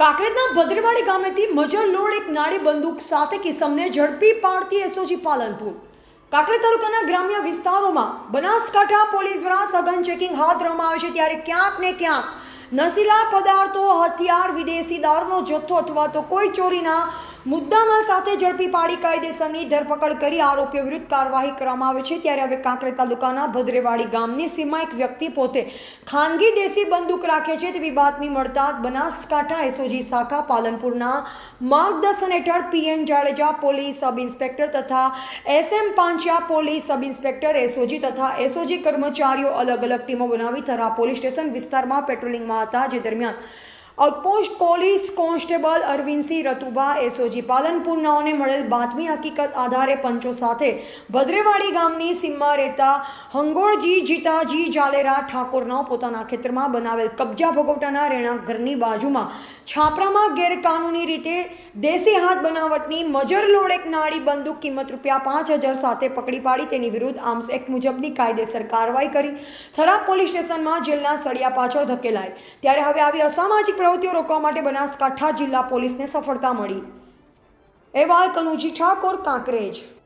કાંકરેજના ભદ્રવાડી ગામેથી મજર load એક નાડી બંદૂક સાથે કિસમને ઝડપી પાડતી એસઓજી પાલનપુર. કાંકરેજ તાલુકાના ગ્રામ્ય વિસ્તારોમાં બનાસકાંઠા પોલીસ દ્વારા સઘન ચેકિંગ હાથ ધરવામાં આવે છે ત્યારે ક્યાંક ને ક્યાંક નશીલા પદાર્થો, હથિયાર, વિદેશી દારૂનો જથ્થો અથવા તો કોઈ ચોરીના મુદ્દામાલ સાથે ઝડપી પાડી કાયદેસરની ધરપકડ કરી આરોપીઓ વિરુદ્ધ કાર્યવાહી કરવામાં આવે છે. ત્યારે હવે કાંકરેજ તાલુકાના ભદ્રેવાડી ગામની સીમા એક વ્યક્તિ પોતે ખાનગી દેશી બંદૂક રાખે છે. તેવી બાતમી મળતા બનાસકાંઠા એસઓજી શાખા પાલનપુરના માર્ગદર્શન હેઠળ PN Jadeja police sub inspector તથા SM Panchiya police sub inspector, SOG તથા એસઓજી કર્મચારીઓ અલગ અલગ ટીમો બનાવી થરા પોલીસ સ્ટેશન વિસ્તારમાં પેટ્રોલિંગમાં હતા. જે દરમિયાન outpost police constable Arvindsinh Ratubha SOG પાલનપુરનાઓને મળેલ બાતમી હકીકત આધારે પંચો સાથે ભદ્રેવાડી ગામની સીમમાં રહેતા હંગોળજી જીતાજી જાલેરા ઠાકોરનાઓ પોતાના ખેતરમાં બનાવેલ કબજા ભોગવટાના રહેણાંક ઘરની બાજુમાં છાપરામાં ગેરકાનૂની રીતે દેશી હાથ બનાવટની મજર લોડેક નાળી બંદૂક કિંમત રૂપિયા પાંચ હજાર સાથે પકડી પાડી. તેની વિરુદ્ધ આર્મ્સ એક્ટ મુજબની કાયદેસર કાર્યવાહી કરી. થરાદ પોલીસ સ્ટેશનમાં જેલના સળિયા પાછળ ધકેલાય. ત્યારે હવે આવી અસામાજિક પ્રવૃત્તિઓ રોકવા માટે બનાસકાંઠા જિલ્લા પોલીસને સફળતા મળી. અહેવાલ કનુજી ઠાકોર કાંકરેજ.